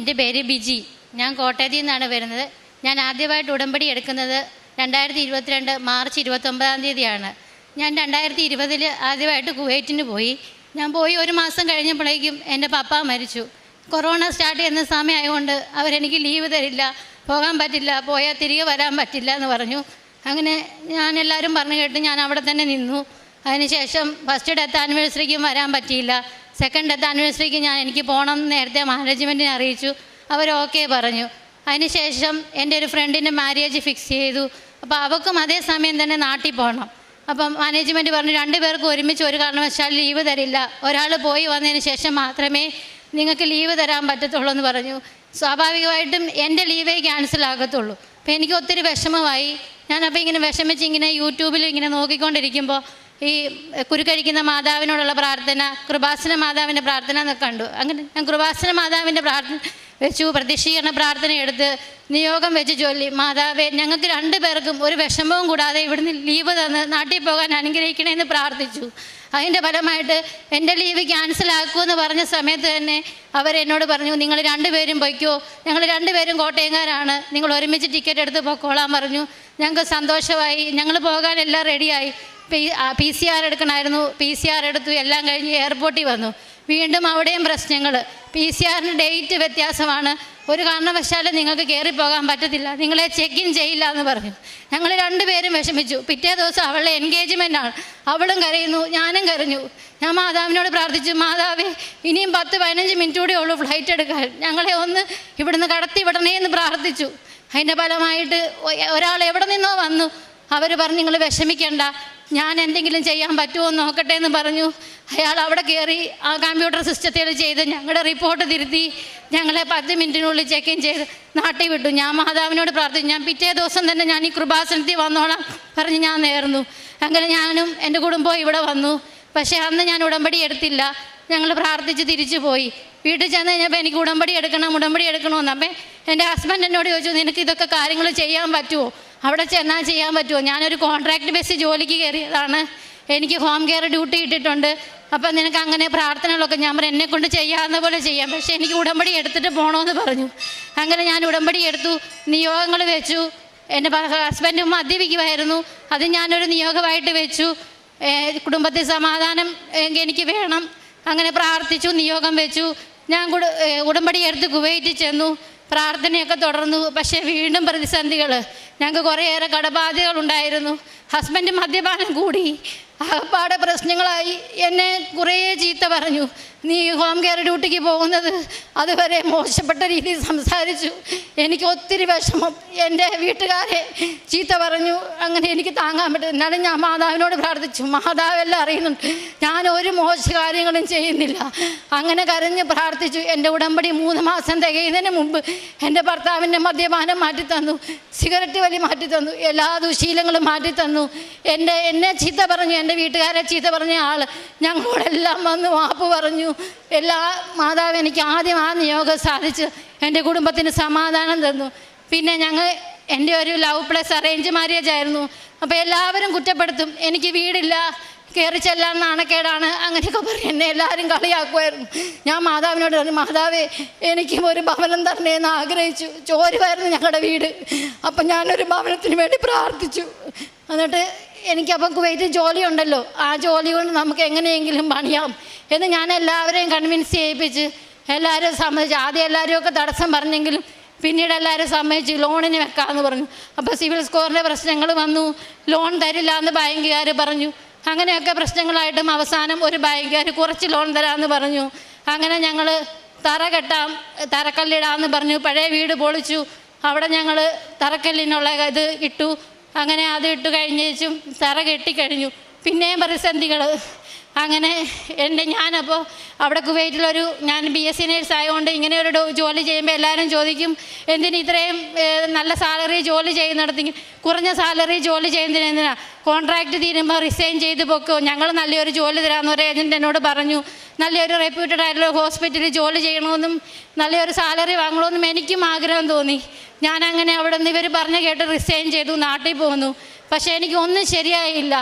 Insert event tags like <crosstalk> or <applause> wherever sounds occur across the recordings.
എന്റെ പേര് ബിജി. ഞാൻ കോട്ടയത്തിൽ നിന്നാണ് വരുന്നത്. ഞാൻ ആദ്യമായിട്ട് ഉടമ്പടി എടുക്കുന്നത് രണ്ടായിരത്തി ഇരുപത്തിരണ്ട് മാർച്ച് ഇരുപത്തൊമ്പതാം തീയതിയാണ്. ഞാൻ രണ്ടായിരത്തി ഇരുപതിൽ ആദ്യമായിട്ട് കുവൈറ്റിന് പോയി. ഞാൻ പോയി ഒരു മാസം കഴിഞ്ഞപ്പോഴേക്കും എന്റെ പപ്പ മരിച്ചു. കൊറോണ സ്റ്റാർട്ട് ചെയ്യുന്ന സമയമായതുകൊണ്ട് അവരെനിക്ക് ലീവ് തരില്ല പോകാൻ പറ്റില്ല പോയാൽ തിരികെ വരാൻ പറ്റില്ല എന്ന് പറഞ്ഞു. അങ്ങനെ ഞാൻ എല്ലാവരും പറഞ്ഞു കേട്ട് ഞാൻ അവിടെ തന്നെ നിന്നു. അതിനുശേഷം ഫസ്റ്റ് ഡെത്ത് ആനിവേഴ്സറിക്കും വരാൻ പറ്റിയില്ല. സെക്കൻഡ് ഡെത്ത് ആനിവേഴ്സറിക്ക് ഞാൻ എനിക്ക് പോകണം നേരത്തെ മാനേജ്മെന്റിനെ അറിയിച്ചു. അവർ ഓക്കെ പറഞ്ഞു. അതിനുശേഷം എന്റെ ഒരു ഫ്രണ്ടിന്റെ മാരേജ് ഫിക്സ് ചെയ്തു. അപ്പോൾ അവൾക്കും അതേ സമയം തന്നെ നാട്ടിൽ പോകണം അപ്പം മാനേജ്മെന്റ് പറഞ്ഞു രണ്ടുപേർക്കും ഒരുമിച്ച് ഒരു കാരണവശാൽ ലീവ് തരില്ല. ഒരാൾ പോയി വന്നതിന് ശേഷം മാത്രമേ നിങ്ങൾക്ക് ലീവ് തരാൻ പറ്റത്തുള്ളൂ എന്ന് പറഞ്ഞു. സ്വാഭാവികമായിട്ടും എന്റെ ലീവേ ക്യാൻസൽ ആകത്തുള്ളൂ. അപ്പോൾ എനിക്ക് ഒത്തിരി വിഷമമായി. ഞാനപ്പോൾ ഇങ്ങനെ വിഷമിച്ച് ഇങ്ങനെ യൂട്യൂബിൽ ഇങ്ങനെ നോക്കിക്കൊണ്ടിരിക്കുമ്പോൾ ഈ കുരുക്കഴിക്കുന്ന മാതാവിനോടുള്ള പ്രാർത്ഥന കൃപാസന മാതാവിന്റെ പ്രാർത്ഥന എന്നൊക്കെ കണ്ടു. അങ്ങനെ ഞാൻ കൃപാസന മാതാവിന്റെ പ്രാർത്ഥന വെച്ചു പ്രതിഷ്ഠീകരണ പ്രാർത്ഥന എടുത്ത് നിയോഗം വെച്ച് ചൊല്ലി മാതാവേ ഞങ്ങൾക്ക് രണ്ടു പേർക്കും ഒരു വിഷമവും കൂടാതെ ഇവിടുന്ന് ലീവ് തന്ന് നാട്ടിൽ പോകാൻ അനുഗ്രഹിക്കണമെന്ന് പ്രാർത്ഥിച്ചു. അതിന്റെ ഫലമായിട്ട് എന്റെ ലീവ് ക്യാൻസൽ ആക്കുമെന്ന് പറഞ്ഞ സമയത്ത് തന്നെ അവർ എന്നോട് പറഞ്ഞു നിങ്ങൾ രണ്ടുപേരും പൊയ്ക്കോ. ഞങ്ങൾ രണ്ടുപേരും കോട്ടയംകാരാണ്. നിങ്ങൾ ഒരുമിച്ച് ടിക്കറ്റ് എടുത്ത് പൊക്കോളാൻ പറഞ്ഞു. ഞങ്ങൾക്ക് സന്തോഷമായി. ഞങ്ങൾ പോകാൻ എല്ലാം റെഡിയായി പി സി ആർ എടുക്കണമായിരുന്നു. പി സി ആർ എടുത്തു. എല്ലാം കഴിഞ്ഞ് എയർപോർട്ടിൽ വന്നു. വീണ്ടും അവിടെയും പ്രശ്നങ്ങൾ. പി സി ആറിന് ഡേറ്റ് വ്യത്യാസമാണ്. ഒരു കാരണവശാലും നിങ്ങൾക്ക് കയറി പോകാൻ പറ്റത്തില്ല. നിങ്ങളെ ചെക്ക് ഇൻ ചെയ്യില്ല എന്ന് പറഞ്ഞു. ഞങ്ങൾ രണ്ടുപേരും വിഷമിച്ചു. പിറ്റേ ദിവസം അവളുടെ എൻഗേജ്മെന്റ് ആണ്. അവളും കരയുന്നു ഞാനും കരഞ്ഞു. ഞാൻ മാതാവിനോട് പ്രാർത്ഥിച്ചു മാതാവേ ഇനിയും പത്ത് പതിനഞ്ച് മിനിറ്റ് കൂടെ ഉള്ളൂ ഫ്ലൈറ്റ് എടുക്കാൻ. ഞങ്ങളെ ഒന്ന് ഇവിടുന്ന് കടത്തി വിടണേ എന്ന് പ്രാർത്ഥിച്ചു. അതിന്റെ ഫലമായിട്ട് ഒരാൾ എവിടെ നിന്നോ വന്നു. അവർ പറഞ്ഞു നിങ്ങൾ വിഷമിക്കണ്ട. ഞാൻ എന്തെങ്കിലും ചെയ്യാൻ പറ്റുമോ എന്ന് നോക്കട്ടെ എന്ന് പറഞ്ഞു. അയാൾ അവിടെ കയറി ആ കമ്പ്യൂട്ടർ സിസ്റ്റത്തിൽ ചെയ്ത് ഞങ്ങളുടെ റിപ്പോർട്ട് തിരുത്തി. ഞങ്ങളെ പത്ത് മിനിറ്റിനുള്ളിൽ ചെക്ക് ഇൻ ചെയ്ത് നാട്ടിൽ വിട്ടു. ഞാൻ മാതാവിനോട് പ്രാർത്ഥിച്ചു. ഞാൻ പിറ്റേ ദിവസം തന്നെ ഞാൻ ഈ കൃപാസനത്തിൽ വന്നോളാം പറഞ്ഞ് ഞാൻ നേർന്നു. അങ്ങനെ ഞാനും എന്റെ കുടുംബവും ഇവിടെ വന്നു. പക്ഷേ അന്ന് ഞാൻ ഉടമ്പടി എടുത്തില്ല. ഞങ്ങൾ പ്രാർത്ഥിച്ച് തിരിച്ചു പോയി. വീട്ടിൽ ചെന്ന് കഴിഞ്ഞപ്പോൾ എനിക്ക് ഉടമ്പടി എടുക്കണം ഉടമ്പടി എടുക്കണമെന്ന്. അപ്പം എന്റെ ഹസ്ബൻഡ് എന്നോട് ചോദിച്ചു നിനക്ക് ഇതൊക്കെ കാര്യങ്ങൾ ചെയ്യാൻ പറ്റുമോ? അവിടെ ചെന്നാൽ ചെയ്യാൻ പറ്റുമോ ഞാനൊരു കോൺട്രാക്ട് ബേസിൽ ജോലിക്ക് കയറിയതാണ്. എനിക്ക് ഹോം കെയർ ഡ്യൂട്ടി ഇട്ടിട്ടുണ്ട്. അപ്പം നിനക്ക് അങ്ങനെ പ്രാർത്ഥനകളൊക്കെ ഞാൻ പറഞ്ഞു എന്നെ കൊണ്ട് ചെയ്യാവുന്ന പോലെ ചെയ്യാം. പക്ഷേ എനിക്ക് ഉടമ്പടി എടുത്തിട്ട് പോകണമെന്ന് പറഞ്ഞു. അങ്ങനെ ഞാൻ ഉടമ്പടി എടുത്തു. നിയോഗങ്ങൾ വെച്ചു. എന്റെ ഹസ്ബൻഡും മദ്യപിക്കുമായിരുന്നു അത് ഞാനൊരു നിയോഗമായിട്ട് വെച്ചു. കുടുംബത്തിൽ സമാധാനം എനിക്ക് വേണം. അങ്ങനെ പ്രാർത്ഥിച്ചു നിയോഗം വെച്ചു. ഞാൻ ഉടമ്പടി എടുത്ത് കുവൈറ്റിൽ ചെന്നു. പ്രാർത്ഥനയൊക്കെ തുടർന്നു. പക്ഷേ വീണ്ടും പ്രതിസന്ധികൾ ഞങ്ങൾക്ക് കുറേയേറെ കടബാധ്യതകളുണ്ടായിരുന്നു. ഹസ്ബൻഡ് മദ്യപാനം കൂടി. ആകപ്പാടെ പ്രശ്നങ്ങളായി. എന്നെ കുറേ ചീത്ത പറഞ്ഞു. നീ ഹോം കെയർ ഡ്യൂട്ടിക്ക് പോകുന്നത് അതുവരെ മോശപ്പെട്ട രീതിയിൽ സംസാരിച്ചു. എനിക്ക് ഒത്തിരി വിഷമം. എന്റെ വീട്ടുകാരെ ചീത്ത പറഞ്ഞു. അങ്ങനെ എനിക്ക് താങ്ങാൻ പറ്റും എന്നാലും ഞാൻ മാതാവിനോട് പ്രാർത്ഥിച്ചു. മാതാവെല്ലാം അറിയുന്നുണ്ട്. ഞാൻ ഒരു മോശ കാര്യങ്ങളും ചെയ്യുന്നില്ല. അങ്ങനെ കരഞ്ഞ് പ്രാർത്ഥിച്ചു. എന്റെ ഉടമ്പടി മൂന്ന് മാസം തികയുന്നതിന് മുമ്പ് എന്റെ ഭർത്താവിന്റെ മദ്യപാനം മാറ്റിത്തന്നു. സിഗരറ്റ് വലി മാറ്റിത്തന്നു. എല്ലാ ദുശീലങ്ങളും മാറ്റിത്തന്നു. എന്റെ എന്നെ ചീത്ത പറഞ്ഞു. എന്റെ വീട്ടുകാരെ ചീത്ത പറഞ്ഞ ആൾ ഞങ്ങളോടെല്ലാം വന്ന് മാപ്പ് പറഞ്ഞു. എല്ലാ മാതാവ് എനിക്ക് ആദ്യം ആ നിയോഗം സാധിച്ച്. എന്റെ കുടുംബത്തിന് സമാധാനം തന്നു. പിന്നെ ഞങ്ങൾ എന്റെ ഒരു ലവ് പ്ലസ് അറേഞ്ച് മാരേജ് ആയിരുന്നു. അപ്പോൾ എല്ലാവരും കുറ്റപ്പെടുത്തും. എനിക്ക് വീടില്ല കയറി ചെല്ലാൻ നാണക്കേടാണ് അങ്ങനെയൊക്കെ പറഞ്ഞ് എന്നെ എല്ലാവരും കളിയാക്കുമായിരുന്നു. ഞാൻ മാതാവിനോട് പറഞ്ഞു മാതാവേ എനിക്കും ഒരു ഭവനം തരണേന്ന് ആഗ്രഹിച്ചു. ചോരുമായിരുന്നു ഞങ്ങളുടെ വീട്. അപ്പം ഞാനൊരു ഭവനത്തിന് വേണ്ടി പ്രാർത്ഥിച്ചു. എന്നിട്ട് എനിക്കപ്പം കുവൈറ്റിൽ ജോലി ഉണ്ടല്ലോ ആ ജോലി കൊണ്ട് നമുക്ക് എങ്ങനെയെങ്കിലും പണിയാം എന്ന് ഞാൻ എല്ലാവരെയും കൺവിൻസ് ചെയ്യിപ്പിച്ച് എല്ലാവരും സമ്മതിച്ചു. ആദ്യം എല്ലാവരും തടസ്സം പറഞ്ഞെങ്കിലും പിന്നീട് എല്ലാവരും സമ്മതിച്ചു ലോണിന് വെക്കാമെന്ന് പറഞ്ഞു. അപ്പോൾ സിവിൽ സ്കോറിന്റെ പ്രശ്നങ്ങൾ വന്നു. ലോൺ തരില്ല എന്ന് ബാങ്കുകാർ പറഞ്ഞു. അങ്ങനെയൊക്കെ പ്രശ്നങ്ങളായിട്ടും അവസാനം ഒരു ബാങ്കുകാർ കുറച്ച് ലോൺ തരാമെന്ന് പറഞ്ഞു. അങ്ങനെ ഞങ്ങൾ തറ കെട്ടാം തറക്കല്ലിടാമെന്ന് പറഞ്ഞു. പഴയ വീട് പൊളിച്ചു. അവിടെ ഞങ്ങൾ തറക്കല്ലിനുള്ള ഇത് ഇട്ടു. അങ്ങനെ അത് ഇട്ട് കഴിഞ്ഞേച്ചും തറ കെട്ടിക്കഴിഞ്ഞു. പിന്നെയും പ്രതിസന്ധികൾ അങ്ങനെ എന്റെ ഞാനപ്പോൾ അവിടെ കുവൈറ്റിലൊരു ഞാൻ ബി എസ് സി നേഴ്സ് ആയതുകൊണ്ട് ഇങ്ങനെ ഒരു ജോലി ചെയ്യുമ്പോൾ എല്ലാവരും ചോദിക്കും എന്തിന് ഇത്രയും നല്ല സാലറി ജോലി ചെയ്യുന്നിടത്തെങ്കിൽ കുറഞ്ഞ സാലറി ജോലി ചെയ്യുന്നതിന് എന്തിനാ? കോൺട്രാക്റ്റ് തീരുമ്പോൾ റിസൈൻ ചെയ്ത് പൊക്കോ? ഞങ്ങൾ നല്ലൊരു ജോലി തരാമെന്ന് ഒരു ഏജന്റ് എന്നോട് പറഞ്ഞു. നല്ലൊരു റെപ്യൂട്ടഡ് ആയിട്ടുള്ള ഹോസ്പിറ്റലിൽ ജോലി ചെയ്യണമെന്നും നല്ലൊരു സാലറി വാങ്ങണമെന്നും എനിക്കും ആഗ്രഹം തോന്നി. ഞാൻ അങ്ങനെ അവിടെ നിന്ന് ഇവർ പറഞ്ഞ് കേട്ട് റിസൈൻ ചെയ്തു നാട്ടിൽ പോന്നു. പക്ഷേ എനിക്ക് ഒന്നും ശരിയായില്ല.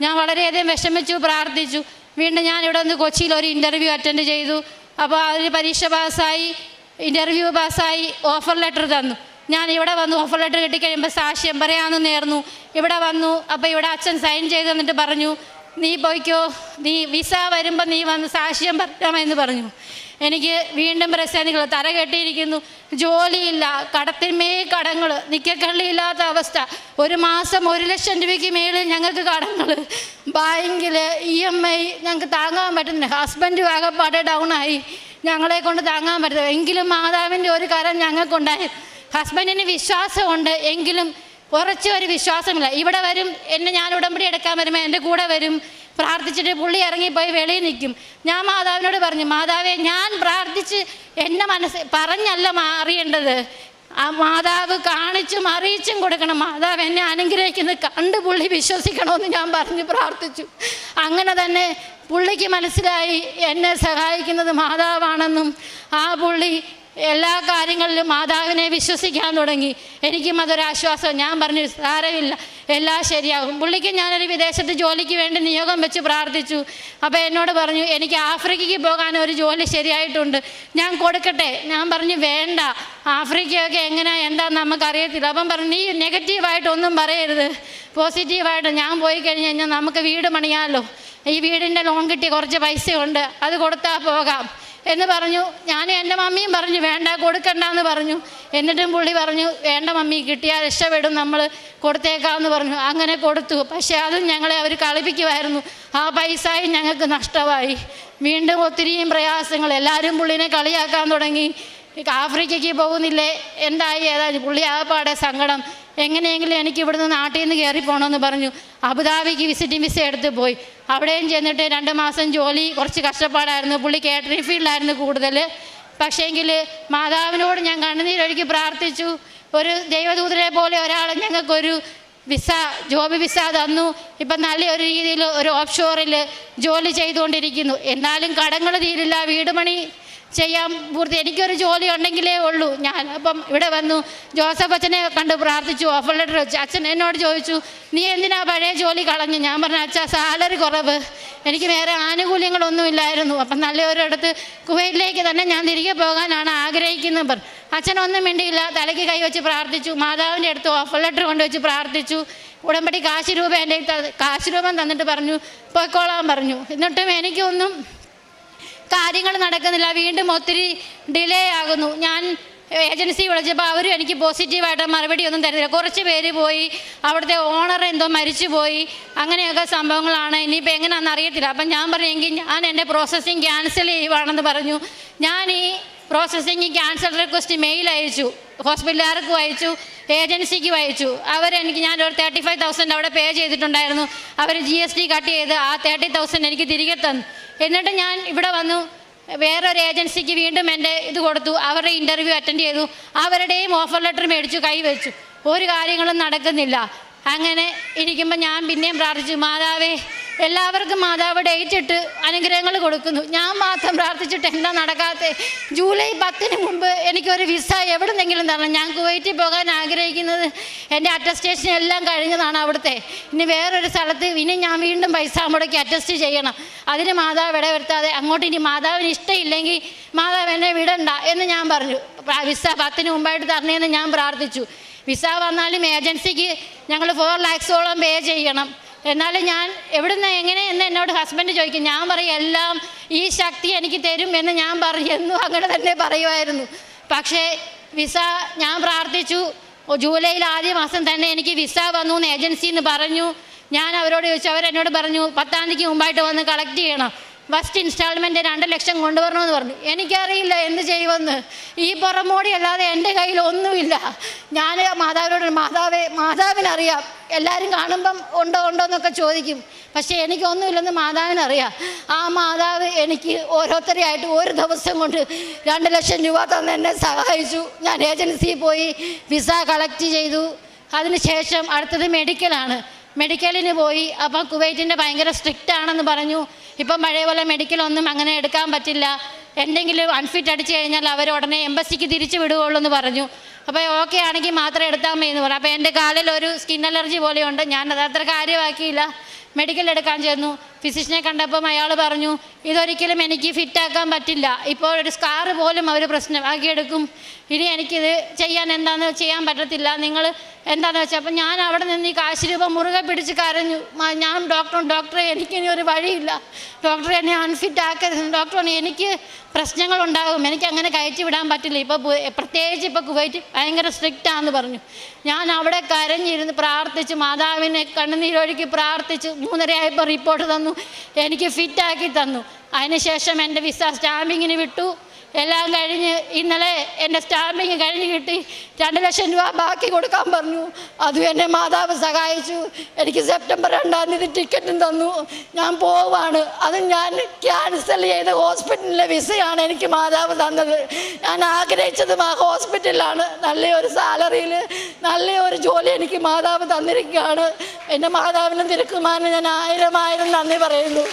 ഞാൻ വളരെയധികം വിഷമിച്ചു പ്രാർത്ഥിച്ചു. വീണ്ടും ഞാൻ ഇവിടെ നിന്ന് കൊച്ചിയിൽ ഒരു ഇന്റർവ്യൂ അറ്റൻഡ് ചെയ്തു. അപ്പോൾ അവർ പരീക്ഷ പാസ്സായി ഇന്റർവ്യൂ പാസ്സായി ഓഫർ ലെറ്റർ തന്നു. ഞാൻ ഇവിടെ വന്നു ഓഫർ ലെറ്റർ കിട്ടിക്കഴിയുമ്പോൾ സാക്ഷ്യം പറയാമെന്ന് നേർന്നു. ഇവിടെ വന്നു അപ്പോൾ ഇവിടെ അച്ഛൻ സൈൻ ചെയ്ത് തന്നിട്ട് പറഞ്ഞു നീ പോയിക്കോ നീ വിസ വരുമ്പോൾ നീ വന്ന് സാക്ഷ്യം പറയാമെന്ന് പറഞ്ഞു. എനിക്ക് വീണ്ടും പ്രശ്നങ്ങൾ. തല കെട്ടിയിരിക്കുന്നു. ജോലിയില്ല. കടത്തിന്മേ കടങ്ങൾ. നിക്കക്കള്ളിയില്ലാത്ത അവസ്ഥ. ഒരു മാസം ഒരു ലക്ഷം രൂപയ്ക്ക് മേളിൽ ഞങ്ങൾക്ക് കടങ്ങൾ. ബാങ്കിൽ ഇ എം ഐ ഞങ്ങൾക്ക് താങ്ങാൻ പറ്റുന്നില്ല. ഹസ്ബൻഡ് ആകെപ്പാടെ ഡൗൺ ആയി ഞങ്ങളെ കൊണ്ട് താങ്ങാൻ പറ്റുന്നത് എങ്കിലും മാതാവിന്റെ ഒരു കരം ഞങ്ങൾക്കുണ്ടായി. ഹസ്ബൻഡിന് വിശ്വാസമുണ്ട്. എങ്കിലും കുറച്ച് ഒരു വിശ്വാസമില്ല. ഇവിടെ വരും എന്നെ ഞാൻ ഉടമ്പടി എടുക്കാൻ വരുമ്പോൾ എന്റെ കൂടെ വരും പ്രാർത്ഥിച്ചിട്ട് പുള്ളി ഇറങ്ങിപ്പോയി വെളിയിൽ നിൽക്കും. ഞാൻ മാതാവിനോട് പറഞ്ഞു മാതാവെ ഞാൻ പ്രാർത്ഥിച്ച് എന്റെ മനസ്സ് പറഞ്ഞല്ല മാറിയേണ്ടത് ആ മാതാവ് കാണിച്ചും അറിയിച്ചും കൊടുക്കണം. മാതാവ് എന്നെ അനുഗ്രഹിക്കുന്നത് കണ്ട് പുള്ളി വിശ്വസിക്കണമെന്ന് ഞാൻ പറഞ്ഞു പ്രാർത്ഥിച്ചു. അങ്ങനെ തന്നെ പുള്ളിക്ക് മനസ്സിലായി എന്നെ സഹായിക്കുന്നത് മാതാവാണെന്നും ആ പുള്ളി എല്ലാ കാര്യങ്ങളിലും മാതാവിനെ വിശ്വസിക്കാൻ തുടങ്ങി. എനിക്കും അതൊരാശ്വാസം ഞാൻ പറഞ്ഞു സാരമില്ല. എല്ലാം ശരിയാകും. പുള്ളിക്ക് ഞാനൊരു വിദേശത്ത് ജോലിക്ക് വേണ്ടി നിയോഗം വെച്ച് പ്രാർത്ഥിച്ചു. അപ്പോൾ എന്നോട് പറഞ്ഞു എനിക്ക് ആഫ്രിക്കയ്ക്ക് പോകാൻ ഒരു ജോലി ശരിയായിട്ടുണ്ട്. ഞാൻ കൊടുക്കട്ടെ. ഞാൻ പറഞ്ഞു വേണ്ട. ആഫ്രിക്കയൊക്കെ എങ്ങനെയാ എന്താന്ന് നമുക്കറിയത്തില്ല. അപ്പം പറഞ്ഞു നീ നെഗറ്റീവായിട്ടൊന്നും പറയരുത്. പോസിറ്റീവായിട്ട് ഞാൻ പോയി കഴിഞ്ഞ് കഴിഞ്ഞാൽ നമുക്ക് വീട് പണിയാമല്ലോ ഈ വീടിന്റെ ലോൺ കിട്ടി കുറച്ച് പൈസയുണ്ട്. അത് കൊടുത്താൽ പോകാം. എന്ന് പറഞ്ഞു. ഞാൻ എന്റെ മമ്മിയും പറഞ്ഞു വേണ്ട കൊടുക്കണ്ട എന്ന് പറഞ്ഞു. എന്നിട്ടും പുള്ളി പറഞ്ഞു വേണ്ട മമ്മി കിട്ടിയാൽ രക്ഷപ്പെടും നമ്മൾ കൊടുത്തേക്കാമെന്ന് പറഞ്ഞു. അങ്ങനെ കൊടുത്തു. പക്ഷേ അതും ഞങ്ങളെ അവർ കളിപ്പിക്കുമായിരുന്നു ആ പൈസയും ഞങ്ങൾക്ക് നഷ്ടമായി. വീണ്ടും ഒത്തിരിയും പ്രയാസങ്ങൾ. എല്ലാവരും പുള്ളിനെ കളിയാക്കാൻ തുടങ്ങി. ആഫ്രിക്കയ്ക്ക് പോകുന്നില്ലേ? എന്തായി? ഏതായാലും പുള്ളി ആകപ്പാടെ സങ്കടം. എങ്ങനെയെങ്കിലും എനിക്ക് ഇവിടുന്ന് നാട്ടിൽ നിന്ന് കയറി പോകണമെന്ന് പറഞ്ഞു. അബുദാബിക്ക് വിസിറ്റിംഗ് വിസ എടുത്ത് പോയി. അവിടെയും ചെന്നിട്ട് രണ്ട് മാസം ജോലി കുറച്ച് കഷ്ടപ്പാടായിരുന്നു. പുള്ളി കാറ്ററിംഗ് ഫീൽഡിലായിരുന്നു കൂടുതൽ പക്ഷേങ്കിൽ മാതാവിനോട് ഞാൻ കണ്ണുനീരൊഴുക്കി പ്രാർത്ഥിച്ചു. ഒരു ദൈവദൂതരെ പോലെ ഒരാൾ ഞങ്ങൾക്കൊരു വിസ ജോബ് വിസ തന്നു. ഇപ്പം നല്ലൊരു രീതിയിൽ ഒരു ഓഫ് ഷോറിൽ ജോലി ചെയ്തുകൊണ്ടിരിക്കുന്നു. എന്നാലും കടങ്ങൾ തീരില്ല വീട് പണി ചെയ്യാൻ പൂർത്തി എനിക്കൊരു ജോലി ഉണ്ടെങ്കിലേ ഉള്ളൂ. ഞാൻ അപ്പം ഇവിടെ വന്നു. ജോസഫ് അച്ഛനെ കണ്ട് പ്രാർത്ഥിച്ചു. ഓഫർ ലെറ്റർ വെച്ചു അച്ഛൻ എന്നോട് ചോദിച്ചു നീ എന്തിനാ പഴയ ജോലി കളഞ്ഞു? ഞാൻ പറഞ്ഞു അച്ഛാ സാലറി കുറവ്. എനിക്ക് വേറെ ആനുകൂല്യങ്ങളൊന്നും ഇല്ലായിരുന്നു. അപ്പം നല്ലൊരിടത്ത് കുവൈറ്റിലേക്ക് തന്നെ ഞാൻ തിരികെ പോകാനാണ് ആഗ്രഹിക്കുന്നത്. പറഞ്ഞു അച്ഛനൊന്നും മിണ്ടിയില്ല. തലയ്ക്ക് കൈവച്ച് പ്രാർത്ഥിച്ചു. മാതാവിന്റെ അടുത്ത് ഓഫർ ലെറ്റർ കൊണ്ടുവച്ച് പ്രാർത്ഥിച്ചു. ഉടമ്പടി കാശ് രൂപ എന്റെ കാശ് രൂപം തന്നിട്ട് പറഞ്ഞു പോയിക്കോളാൻ പറഞ്ഞു. എന്നിട്ടും എനിക്കൊന്നും കാര്യങ്ങൾ നടക്കുന്നില്ല. വീണ്ടും ഒത്തിരി ഡിലേ ആകുന്നു. ഞാൻ ഏജൻസി വിളിച്ചപ്പോൾ അവരും എനിക്ക് പോസിറ്റീവായിട്ട് മറുപടി ഒന്നും തരുന്നില്ല. കുറച്ച് പേര് പോയി. അവിടുത്തെ ഓണർ എന്തോ മരിച്ചു പോയി. അങ്ങനെയൊക്കെ സംഭവങ്ങളാണ്. ഇനിയിപ്പോൾ എങ്ങനെയാണെന്ന് അറിയത്തില്ല. അപ്പം ഞാൻ പറഞ്ഞെങ്കിൽ ഞാൻ എന്റെ പ്രോസസ്സിങ് ക്യാൻസൽ ചെയ്യുവാണെന്ന് പറഞ്ഞു. ഞാൻ ഈ പ്രോസസ്സിങ് ക്യാൻസൽ റിക്വസ്റ്റ് മെയിൽ അയച്ചു. ഹോസ്പിറ്റലുകാർക്കും അയച്ചു. ഏജൻസിക്ക് അയച്ചു. അവരെനിക്ക് ഞാൻ ഒരു തേർട്ടി ഫൈവ് തൗസൻഡ് അവിടെ പേ ചെയ്തിട്ടുണ്ടായിരുന്നു. അവർ ജി എസ് ടി കട്ട് ചെയ്ത് ആ തേർട്ടി തൗസൻഡ് എനിക്ക് തിരികെ തന്നു. എന്നിട്ട് ഞാൻ ഇവിടെ വന്നു. വേറൊരു ഏജൻസിക്ക് വീണ്ടും എന്റെ ഇത് കൊടുത്തു. അവരുടെ ഇന്റർവ്യൂ അറ്റൻഡ് ചെയ്തു. അവരുടെയും ഓഫർ ലെറ്റർ മേടിച്ചു കൈവച്ചു ഒരു കാര്യങ്ങളും നടക്കുന്നില്ല. അങ്ങനെ ഇരിക്കുമ്പോൾ ഞാൻ പിന്നെയും പ്രാർത്ഥിച്ചു മാതാവേ എല്ലാവർക്കും മാതാവ് ഡേറ്റ് ഇട്ട് അനുഗ്രഹങ്ങൾ കൊടുക്കുന്നു. ഞാൻ മാത്രം പ്രാർത്ഥിച്ചിട്ട് എന്താ നടക്കാത്തെ? ജൂലൈ പത്തിന് മുമ്പ് എനിക്കൊരു വിസ എവിടുന്നെങ്കിലും തരണം. ഞാൻ കുവൈറ്റിൽ പോകാൻ ആഗ്രഹിക്കുന്നത് എന്റെ അറ്റസ്റ്റേഷൻ എല്ലാം കഴിഞ്ഞതാണ് അവിടുത്തെ. ഇനി വേറൊരു സ്ഥലത്ത് ഇനി ഞാൻ വീണ്ടും പൈസ മുടക്കി അറ്റസ്റ്റ് ചെയ്യണം. അതിന് മാതാവ് ഇടവരുത്താതെ അങ്ങോട്ട് ഇനി മാതാവിന് ഇഷ്ടമില്ലെങ്കിൽ മാതാവ് എന്നെ വിടണ്ട എന്ന് ഞാൻ പറഞ്ഞു. വിസ പത്തിന് മുമ്പായിട്ട് തരണേന്ന് ഞാൻ പ്രാർത്ഥിച്ചു. വിസ വന്നാലും ഏജൻസിക്ക് ഞങ്ങൾ ഫോർ ലാക്സോളം പേ ചെയ്യണം. എന്നാലും ഞാൻ എവിടുന്ന് എങ്ങനെ എന്ന് എന്നോട് ഹസ്ബൻഡ് ചോദിക്കും. ഞാൻ പറയും എല്ലാം ഈ ശക്തി എനിക്ക് തരും എന്ന് ഞാൻ പറയും എന്നും <laughs> അങ്ങനെ തന്നെ പറയുമായിരുന്നു. പക്ഷേ വിസ ഞാൻ പ്രാർത്ഥിച്ചു. ജൂലൈയിൽ ആദ്യ മാസം തന്നെ എനിക്ക് വിസ വന്നു എന്ന് ഏജൻസിന്ന് പറഞ്ഞു. ഞാൻ അവരോട് ചോദിച്ചു അവരെന്നോട് പറഞ്ഞു പത്താം തീയതിക്ക് മുമ്പായിട്ട് വന്ന് കളക്ട് ചെയ്യണം. ഫസ്റ്റ് ഇൻസ്റ്റാൾമെന്റ് രണ്ട് ലക്ഷം കൊണ്ടുവരണമെന്ന് പറഞ്ഞു. എനിക്കറിയില്ല എന്ത് ചെയ്യുമെന്ന്. ഈ പുറമോടി അല്ലാതെ എന്റെ കയ്യിൽ ഒന്നുമില്ല. ഞാൻ മാതാവിനോട് മാതാവേ മാതാവിനറിയാം. എല്ലാവരും കാണുമ്പം ഉണ്ടോ ഉണ്ടോ എന്നൊക്കെ ചോദിക്കും. പക്ഷേ എനിക്കൊന്നുമില്ലെന്ന് മാതാവിനറിയാം. ആ മാതാവ് എനിക്ക് ഓരോരുത്തരെയായിട്ട് ഒരു ദിവസം കൊണ്ട് രണ്ട് ലക്ഷം രൂപ തന്ന് എന്നെ സഹായിച്ചു. ഞാൻ ഏജൻസിയിൽ പോയി വിസ കളക്ട് ചെയ്തു. അതിനുശേഷം അടുത്തത് മെഡിക്കലാണ്. മെഡിക്കലിന് പോയി. അപ്പം കുവൈറ്റിന്റെ ഭയങ്കര സ്ട്രിക്റ്റ് ആണെന്ന് പറഞ്ഞു. ഇപ്പം പഴയ പോലെ മെഡിക്കലൊന്നും അങ്ങനെ എടുക്കാൻ പറ്റില്ല. എന്തെങ്കിലും അൺഫിറ്റ് അടിച്ചു കഴിഞ്ഞാൽ അവർ ഉടനെ എംബസിക്ക് തിരിച്ചു വിടുകയുള്ളൂ എന്ന് പറഞ്ഞു. അപ്പോൾ ഓക്കെ ആണെങ്കിൽ മാത്രം എടുത്താൽ മതി എന്ന് പറഞ്ഞു. അപ്പോൾ എന്റെ കാലിൽ ഒരു സ്കിൻ അലർജി പോലെയുണ്ട്. ഞാൻ അത് അത്ര കാര്യമാക്കിയില്ല. മെഡിക്കൽ എടുക്കാൻ ചെന്നു. ഫിസിഷ്യനെ കണ്ടപ്പം അയാൾ പറഞ്ഞു ഇതൊരിക്കലും എനിക്ക് ഫിറ്റാക്കാൻ പറ്റില്ല. ഇപ്പോൾ ഒരു സ്കാർ പോലും അവർ പ്രശ്നമാക്കിയെടുക്കും. ഇനി എനിക്കിത് ചെയ്യാൻ എന്താണെന്ന് ചെയ്യാൻ പറ്റത്തില്ല. നിങ്ങൾ എന്താണെന്ന് വെച്ചാൽ അപ്പം ഞാൻ അവിടെ നിന്ന് ഈ കാശ് രൂപ മുറുകെ പിടിച്ച് കരഞ്ഞു. ഞാൻ ഡോക്ടർ ഡോക്ടറെ എനിക്കിനി ഒരു വഴിയില്ല. ഡോക്ടർ എന്നെ അൺഫിറ്റ് ആക്കരുത്. ഡോക്ടർ പറഞ്ഞു എനിക്ക് പ്രശ്നങ്ങളുണ്ടാകും എനിക്ക് അങ്ങനെ കയറ്റി വിടാൻ പറ്റില്ല. ഇപ്പോൾ പ്രത്യേകിച്ച് ഇപ്പോൾ കുവൈറ്റ് ഭയങ്കര സ്ട്രിക്റ്റ് ആണെന്ന് പറഞ്ഞു. ഞാൻ അവിടെ കരഞ്ഞിരുന്ന് പ്രാർത്ഥിച്ച്. മാതാവിനെ കണ്ണുനീരൊഴുക്കി പ്രാർത്ഥിച്ച്. മൂന്നരയായപ്പോൾ റിപ്പോർട്ട് തന്നു. എനിക്ക് ഫിറ്റാക്കി തന്നു. അതിനുശേഷം എന്റെ വിസ സ്റ്റാമ്പിങ്ങിന് വിട്ടു. എല്ലാം കഴിഞ്ഞ് ഇന്നലെ എന്റെ സ്റ്റാമ്പിങ് കഴിഞ്ഞ് കിട്ടി രണ്ട് ലക്ഷം രൂപ ബാക്കി കൊടുക്കാൻ പറഞ്ഞു. അതും എന്റെ മാതാവ് സഹായിച്ചു. എനിക്ക് സെപ്റ്റംബർ രണ്ടാം തീയതി ടിക്കറ്റും തന്നു. ഞാൻ പോവാണ്. അത് ഞാൻ ക്യാൻസൽ ചെയ്ത ഹോസ്പിറ്റലിലെ വിസയാണ് എനിക്ക് മാതാവ് തന്നത്. ഞാൻ ആഗ്രഹിച്ചതും ആ ഹോസ്പിറ്റലിലാണ്. നല്ലൊരു സാലറിയിൽ നല്ലൊരു ജോലി എനിക്ക് മാതാവ് തന്നിരിക്കുകയാണ്. എന്റെ മാതാവിനും തിരുക്കുമാരനും ഞാൻ ആയിരം ആയിരം നന്ദി പറയുന്നു.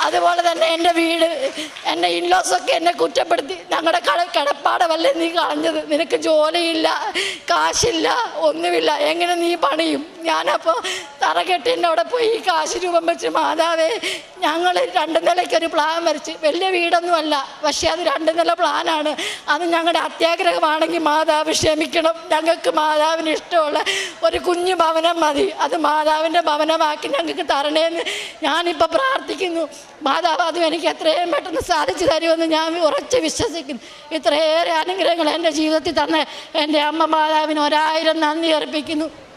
അതുപോലെ തന്നെ എന്റെ വീട് എന്റെ ഇൻലോസൊക്കെ എന്നെ കുറ്റപ്പെടുത്തി. ഞങ്ങളുടെ കട കിടപ്പാടമല്ലേ നീ കളഞ്ഞത്? നിനക്ക് ജോലിയില്ല കാശില്ല ഒന്നുമില്ല. എങ്ങനെ നീ പണിയും? ഞാനപ്പോൾ തറകെട്ടിന്റെ അവിടെ പോയി ഈ കാശ് രൂപം വെച്ച് മാതാവേ ഞങ്ങൾ രണ്ട് നിലയ്ക്കൊരു പ്ലാൻ വരച്ച്. വലിയ വീടൊന്നുമല്ല പക്ഷേ അത് രണ്ട് നില പ്ലാനാണ്. അത് ഞങ്ങളുടെ അത്യാഗ്രഹമാണെങ്കിൽ മാതാവ് ക്ഷമിക്കണം. ഞങ്ങൾക്ക് മാതാവിന് ഇഷ്ടമുള്ള ഒരു കുഞ്ഞു ഭവനം മതി. അത് മാതാവിന്റെ ഭവനമാക്കി ഞങ്ങൾക്ക് തരണേന്ന് ഞാനിപ്പോൾ പ്രാർത്ഥിക്കുന്നു. മാതാവ് അതും എനിക്ക് എത്രയും പെട്ടെന്ന് സാധിച്ചു തരുമെന്ന് ഞാൻ ഉറച്ച് വിശ്വസിക്കുന്നു. ഇത്രയേറെ അനുഗ്രഹങ്ങൾ എന്റെ ജീവിതത്തിൽ തന്നെ എന്റെ അമ്മ മാതാവിന് ഒരായിരം നന്ദി അർപ്പിക്കുന്നു.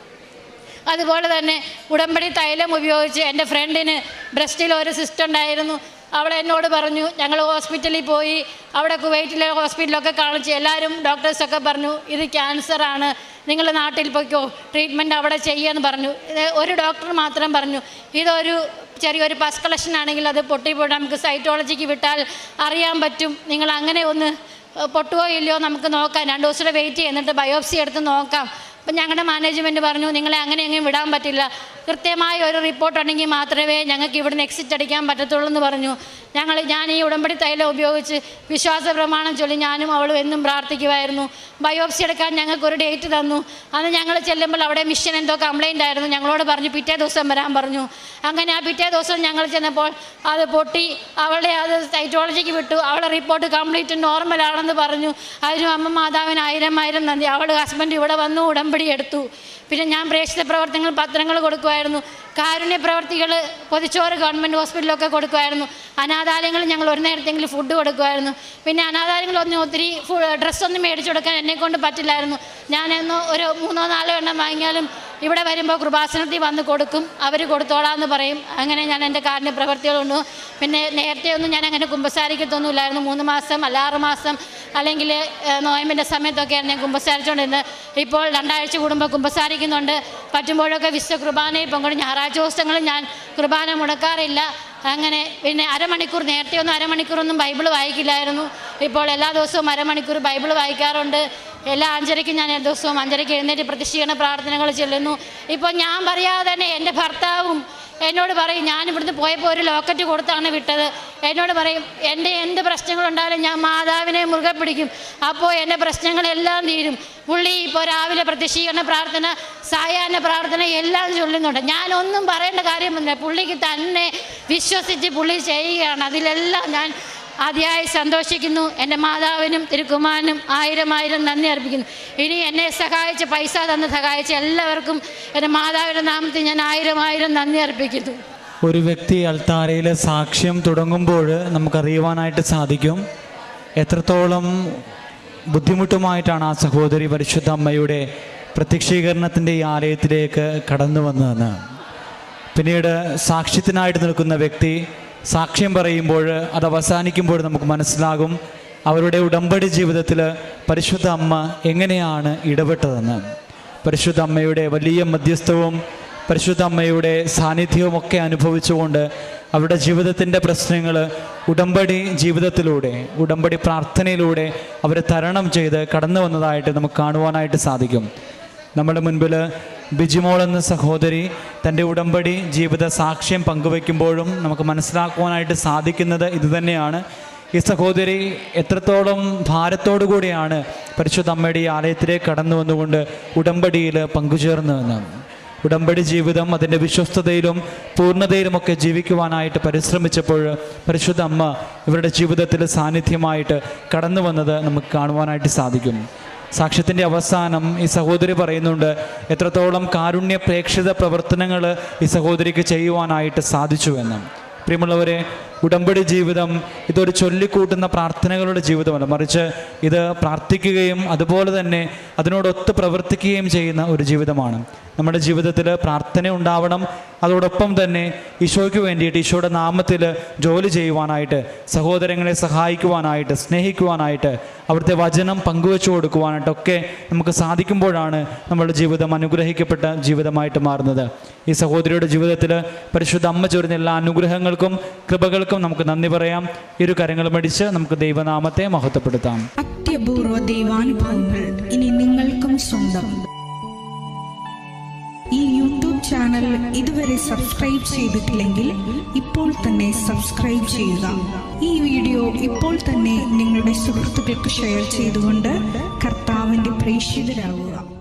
അതുപോലെ തന്നെ ഉടമ്പടി തൈലം ഉപയോഗിച്ച് എന്റെ ഫ്രണ്ടിന് ബ്രസ്റ്റിൽ ഒരു സിസ്റ്റം ഉണ്ടായിരുന്നു. അവൾ എന്നോട് പറഞ്ഞു ഞങ്ങൾ ഹോസ്പിറ്റലിൽ പോയി അവിടെ കുവൈറ്റിലെ ഹോസ്പിറ്റലൊക്കെ കാണിച്ച് എല്ലാവരും ഡോക്ടേഴ്സൊക്കെ പറഞ്ഞു ഇത് ക്യാൻസറാണ് നിങ്ങൾ നാട്ടിൽ പോയിക്കോ ട്രീറ്റ്മെന്റ് അവിടെ ചെയ്യുമെന്ന് പറഞ്ഞു. ഒരു ഡോക്ടർ മാത്രം പറഞ്ഞു. ഇതൊരു ചെറിയൊരു പസ് കളക്ഷൻ ആണെങ്കിൽ അത് പൊട്ടിപ്പോയി നമുക്ക് സൈറ്റോളജിക്ക് വിട്ടാൽ അറിയാൻ പറ്റും. നിങ്ങൾ അങ്ങനെ ഒന്ന് പൊട്ടുകയോ ഇല്ലയോ നമുക്ക് നോക്കാം. രണ്ട് ദിവസം വെയിറ്റ് ചെയ്യുന്നിട്ട് ബയോപ്സി എടുത്ത് നോക്കാം. അപ്പം ഞങ്ങളുടെ മാനേജ്മെന്റ് പറഞ്ഞു നിങ്ങളെ അങ്ങനെ എങ്ങും വിടാൻ പറ്റില്ല. കൃത്യമായ ഒരു റിപ്പോർട്ട് ഉണ്ടെങ്കിൽ മാത്രമേ ഞങ്ങൾക്ക് ഇവിടുന്ന് എക്സിറ്റ് അടിക്കാൻ പറ്റത്തുള്ളൂ എന്ന് പറഞ്ഞു. ഞങ്ങൾ ഞാൻ ഈ ഉടമ്പടി തൈലം ഉപയോഗിച്ച് വിശ്വാസ പ്രമാണം ചൊല്ലി ഞാനും അവളും എന്നും പ്രാർത്ഥിക്കുമായിരുന്നു ബയോപ്സി എടുക്കാൻ ഞങ്ങൾക്ക് ഒരു ഡേറ്റ് തന്നു. അന്ന് ഞങ്ങൾ ചെല്ലുമ്പോൾ അവിടെ മിഷൻ എന്തോ കംപ്ലൈന്റ് ആയിരുന്നു. ഞങ്ങളോട് പറഞ്ഞു പിറ്റേ ദിവസം വരാൻ പറഞ്ഞു. അങ്ങനെ ആ പിറ്റേ ദിവസം ഞങ്ങൾ ചെന്നപ്പോൾ അത് പൊട്ടി അവളെ അത് സൈറ്റോളജിക്ക് വിട്ടു. അവളെ റിപ്പോർട്ട് കംപ്ലീറ്റ് നോർമലാണെന്ന് പറഞ്ഞു. അതിനും അമ്മ മാതാവിന് ആയിരം ആയിരം നന്ദി. അവൾ ഹസ്ബൻഡ് ഇവിടെ വന്നു ഉടമ്പടി എടുത്തു പിന്നെ ഞാൻ പ്രേക്ഷിത പ്രവർത്തനങ്ങൾ പത്രങ്ങൾ കൊടുക്കുമായിരുന്നു. കാരുണ്യ പ്രവർത്തികൾ പൊതിച്ചോറ് ഗവൺമെന്റ് ഹോസ്പിറ്റലൊക്കെ കൊടുക്കുമായിരുന്നു. അനാഥാലയങ്ങൾ ഞങ്ങൾ ഒരു നേരത്തെങ്കിലും ഫുഡ് കൊടുക്കുമായിരുന്നു. പിന്നെ അനാഥാലയങ്ങളൊന്നും ഒത്തിരി ഡ്രസ്സൊന്നും മേടിച്ചു കൊടുക്കാൻ എന്നെക്കൊണ്ട് പറ്റില്ലായിരുന്നു. ഞാനെന്നോ ഒരു മൂന്നോ നാലോ എണ്ണം വാങ്ങിയാലും ഇവിടെ വരുമ്പോൾ കൃപാസനത്തിൽ വന്ന് കൊടുക്കും. അവർ കൊടുത്തോളാന്ന് പറയും. അങ്ങനെ ഞാൻ എന്റെ കാറിന്റെ പ്രവൃത്തികളുണ്ട്. പിന്നെ നേരത്തെ ഒന്നും ഞാൻ അങ്ങനെ കുമ്പസാരിക്കത്തൊന്നുമില്ലായിരുന്നു. മൂന്ന് മാസം അല്ല ആറ് മാസം അല്ലെങ്കിൽ നോയമ്പിന്റെ സമയത്തൊക്കെയാണ് ഞാൻ കുമ്പസാരിച്ചുകൊണ്ടിരുന്നത് ഇപ്പോൾ രണ്ടാഴ്ച കൂടുമ്പോൾ കുമ്പസാരിക്കുന്നുണ്ട്. പറ്റുമ്പോഴൊക്കെ വിശ്വ കുർബാനയിൽ പങ്കെടുക്കും. ഞായറാഴ്ച ദിവസങ്ങളും ഞാൻ കുർബാന മുടക്കാറില്ല. അങ്ങനെ പിന്നെ അരമണിക്കൂർ നേരത്തെ ഒന്നും അരമണിക്കൂറൊന്നും ബൈബിൾ വായിക്കില്ലായിരുന്നു. ഇപ്പോൾ എല്ലാ ദിവസവും അരമണിക്കൂർ ബൈബിൾ വായിക്കാറുണ്ട്. എല്ലാ അഞ്ചരയ്ക്കും ഞാൻ ദിവസവും അഞ്ചരയ്ക്ക് എഴുന്നേറ്റ് പ്രതിഷ്ഠീകരണ പ്രാർത്ഥനകൾ ചെല്ലുന്നു. ഇപ്പോൾ ഞാൻ പറയാതെ തന്നെ എന്റെ ഭർത്താവും എന്നോട് പറയും ഞാൻ ഇവിടുന്ന് പോയപ്പോൾ ഒരു ലോക്കറ്റ് കൊടുത്താണ് വിട്ടത്. എന്നോട് പറയും എന്റെ എന്ത് പ്രശ്നങ്ങളുണ്ടായാലും ഞാൻ മാതാവിനെ മുറുകെ പിടിക്കും. അപ്പോൾ എന്റെ പ്രശ്നങ്ങളെല്ലാം തീരും. പുള്ളി ഇപ്പോൾ രാവിലെ പ്രതിഷ്ഠീകരണ പ്രാർത്ഥന സായാഹ്ന പ്രാർത്ഥന എല്ലാം ചൊല്ലുന്നുണ്ട്. ഞാനൊന്നും പറയേണ്ട കാര്യമൊന്നുമില്ല. പുള്ളിക്ക് തന്നെ വിശ്വസിച്ച് പുള്ളി ചെയ്യുകയാണ്. അതിലെല്ലാം ഞാൻ അതിയായി സന്തോഷിക്കുന്നു. എന്റെ മാതാവിനും തിരുക്കുമാനും ആയിരം ആയിരം നന്ദി അർപ്പിക്കുന്നു. ഇനി എന്നെ സഹായിച്ച് പൈസ തന്ന് സഹായിച്ച എല്ലാവർക്കും എന്റെ മാതാവിന്റെ നാമത്തിൽ ഞാൻ ആയിരം ആയിരം നന്ദി അർപ്പിക്കുന്നു. ഒരു വ്യക്തി അൽത്താരയിലെ സാക്ഷ്യം തുടങ്ങുമ്പോൾ നമുക്കറിയുവാനായിട്ട് സാധിക്കും. എത്രത്തോളം ബുദ്ധിമുട്ടുമായിട്ടാണ് ആ സഹോദരി പരിശുദ്ധ അമ്മയുടെ പ്രത്യക്ഷീകരണത്തിന്റെ ഈ ആലയത്തിലേക്ക് കടന്നു വന്നതെന്ന്. പിന്നീട് സാക്ഷ്യത്തിനായിട്ട് നിൽക്കുന്ന വ്യക്തി സാക്ഷ്യം പറയുമ്പോൾ അത് അവസാനിക്കുമ്പോൾ നമുക്ക് മനസ്സിലാകും അവരുടെ ഉടമ്പടി ജീവിതത്തിൽ പരിശുദ്ധ അമ്മ എങ്ങനെയാണ് ഇടപെട്ടതെന്ന്. പരിശുദ്ധ അമ്മയുടെ വലിയ മധ്യസ്ഥവും പരിശുദ്ധ അമ്മയുടെ സാന്നിധ്യവും ഒക്കെ അനുഭവിച്ചുകൊണ്ട് അവരുടെ ജീവിതത്തിന്റെ പ്രശ്നങ്ങൾ ഉടമ്പടി ജീവിതത്തിലൂടെ ഉടമ്പടി പ്രാർത്ഥനയിലൂടെ അവരെ തരണം ചെയ്ത് കടന്നു വന്നതായിട്ട് നമുക്ക് കാണുവാനായിട്ട് സാധിക്കും. നമ്മുടെ മുൻപിൽ ബിജിമോൾ എന്ന സഹോദരി തന്റെ ഉടമ്പടി ജീവിത സാക്ഷ്യം പങ്കുവെക്കുമ്പോഴും നമുക്ക് മനസ്സിലാക്കുവാനായിട്ട് സാധിക്കുന്നത് ഇതുതന്നെയാണ് ഈ സഹോദരി എത്രത്തോളം ഭാരത്തോടു കൂടിയാണ് പരിശുദ്ധ അമ്മയുടെ ഈ ആലയത്തിലേക്ക് കടന്നു വന്നുകൊണ്ട് ഉടമ്പടിയിൽ പങ്കുചേർന്നതെന്ന്. ഉടമ്പടി ജീവിതം അതിന്റെ വിശ്വസ്തതയിലും പൂർണതയിലുമൊക്കെ ജീവിക്കുവാനായിട്ട് പരിശ്രമിച്ചപ്പോൾ പരിശുദ്ധ അമ്മ ഇവരുടെ ജീവിതത്തിൽ സാന്നിധ്യമായിട്ട് കടന്നു വന്നത് നമുക്ക് കാണുവാനായിട്ട് സാധിക്കും. സാക്ഷ്യത്തിന്റെ അവസാനം ഈ സഹോദരി പറയുന്നുണ്ട് എത്രത്തോളം കാരുണ്യ പ്രേക്ഷിത പ്രവർത്തനങ്ങൾ ഈ സഹോദരിക്ക് ചെയ്യുവാനായിട്ട് സാധിച്ചു എന്ന്. പ്രിയമുള്ളവരെ ഉടമ്പടി ജീവിതം ഇതൊരു ചൊല്ലിക്കൂട്ടുന്ന പ്രാർത്ഥനകളുടെ ജീവിതമല്ല. മറിച്ച് ഇത് പ്രാർത്ഥിക്കുകയും അതുപോലെ തന്നെ അതിനോടൊത്ത് പ്രവർത്തിക്കുകയും ചെയ്യുന്ന ഒരു ജീവിതമാണ്. നമ്മുടെ ജീവിതത്തിൽ പ്രാർത്ഥന ഉണ്ടാവണം. അതോടൊപ്പം തന്നെ ഈശോയ്ക്ക് വേണ്ടിയിട്ട് ഈശോയുടെ നാമത്തിൽ ജോലി ചെയ്യുവാനായിട്ട് സഹോദരങ്ങളെ സഹായിക്കുവാനായിട്ട് സ്നേഹിക്കുവാനായിട്ട് അവിടുത്തെ വചനം പങ്കുവെച്ചു കൊടുക്കുവാനായിട്ടൊക്കെ നമുക്ക് സാധിക്കുമ്പോഴാണ് നമ്മുടെ ജീവിതം അനുഗ്രഹിക്കപ്പെട്ട ജീവിതമായിട്ട് മാറുന്നത്. ഈ സഹോദരിയുടെ ജീവിതത്തിൽ പരിശുദ്ധ അമ്മ ചൊരുന്ന എല്ലാ അനുഗ്രഹങ്ങൾക്കും കൃപകൾക്കും നമുക്ക് നന്ദി പറയാം. ഇരു കരങ്ങളും അടിച്ച് നമുക്ക് ദൈവനാമത്തെ മഹത്വപ്പെടുത്താം. അത്യപൂർവ ദൈവാനുഭവങ്ങൾ ഇനി നിങ്ങൾക്കും സ്വന്തം. ഈ യൂട്യൂബ് ചാനൽ ഇതുവരെ സബ്സ്ക്രൈബ് ചെയ്തിട്ടില്ലെങ്കിൽ ഇപ്പോൾ തന്നെ സബ്സ്ക്രൈബ് ചെയ്യുക. ഈ വീഡിയോ ഇപ്പോൾ തന്നെ നിങ്ങളുടെ സുഹൃത്തുക്കൾക്ക് ഷെയർ ചെയ്തുകൊണ്ട് കർത്താവിന്റെ പ്രേക്ഷിതരാകുക